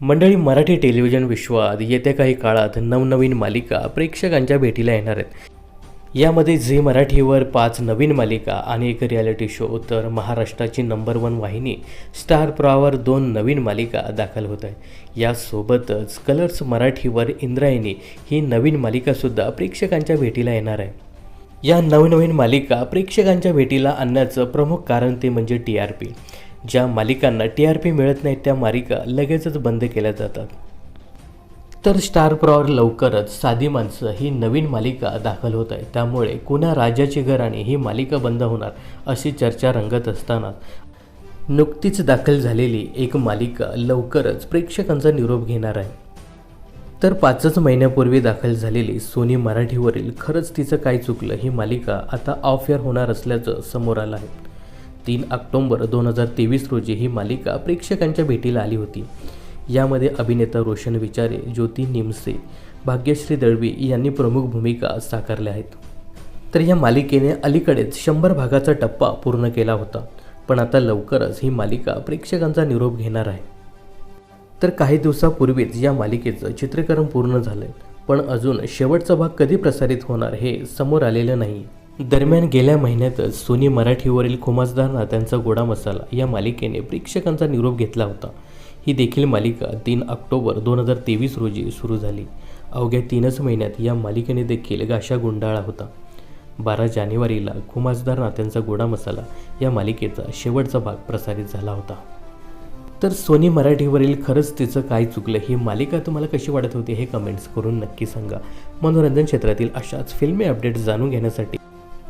मंडळी मराठी टेलिव्हिजन विश्वात येत्या काही काळात नवनवीन मालिका प्रेक्षकांच्या भेटीला येणार आहेत. यामध्ये झी मराठीवर पाच नवीन मालिका आणि एक रियालिटी शो तर महाराष्ट्राची नंबर वन वाहिनी स्टार प्रॉवर दोन नवीन मालिका दाखल होत आहे. यासोबतच कलर्स मराठीवर इंद्रायणी ही नवीन मालिकासुद्धा प्रेक्षकांच्या भेटीला येणार आहे. या नवनवीन मालिका प्रेक्षकांच्या भेटीला आणण्याचं प्रमुख कारण ते म्हणजे टी आर पी ज्या मालिकांना टी आर पी मिळत नाहीत त्या मालिका लगेचच बंद केल्या जातात. तर स्टार प्रॉवर लवकरच साधी माणसं ही नवीन मालिका दाखल होत आहे. त्यामुळे कुणा राजाची घराणे ही मालिका बंद होणार अशी चर्चा रंगत असताना नुकतीच दाखल झालेली एक मालिका लवकरच प्रेक्षकांचा निरोप घेणार आहे. तर पाचच महिन्यापूर्वी दाखल झालेली सोनी मराठीवरील खरंच तिचं काय चुकलं ही मालिका आता ऑफ एअर होणार असल्याचं समोर आलं आहे. तीन ऑक्टोंबर दोन हजार तेवीस रोजी ही मालिका प्रेक्षकांच्या भेटीला आली होती. यामध्ये अभिनेता रोशन विचारे ज्योती निमसे भाग्यश्री दळवी यांनी प्रमुख भूमिका साकारल्या आहेत. तर या मालिकेने अलीकडेच शंभर भागाचा टप्पा पूर्ण केला होता. पण आता लवकरच ही मालिका प्रेक्षकांचा निरोप घेणार आहे. तर काही दिवसापूर्वीच या मालिकेचं चित्रीकरण पूर्ण झालंय. पण अजून शेवटचा भाग कधी प्रसारित होणार हे समोर आलेलं नाही. दरम्यान गेल्या महिन्यातच सोनी मराठीवरील खुमासदार नात्यांचा गोडा मसाला या मालिकेने प्रेक्षकांचा निरोप घेतला होता. ही देखील मालिका तीन ऑक्टोबर दोन हजार तेवीस रोजी सुरू झाली. अवघ्या तीनच महिन्यात या मालिकेने देखील गाशा गुंडाळा होता. बारा जानेवारीला खुमासदार नात्यांचा गोडा मसाला या मालिकेचा शेवटचा भाग प्रसारित झाला होता. तर सोनी मराठीवरील खरंच तिचं काय चुकलं ही मालिका तुम्हाला कशी वाटत होती हे कमेंट्स करून नक्की सांगा. मनोरंजन क्षेत्रातील अशाच फिल्मी अपडेट्स जाणून घेण्यासाठी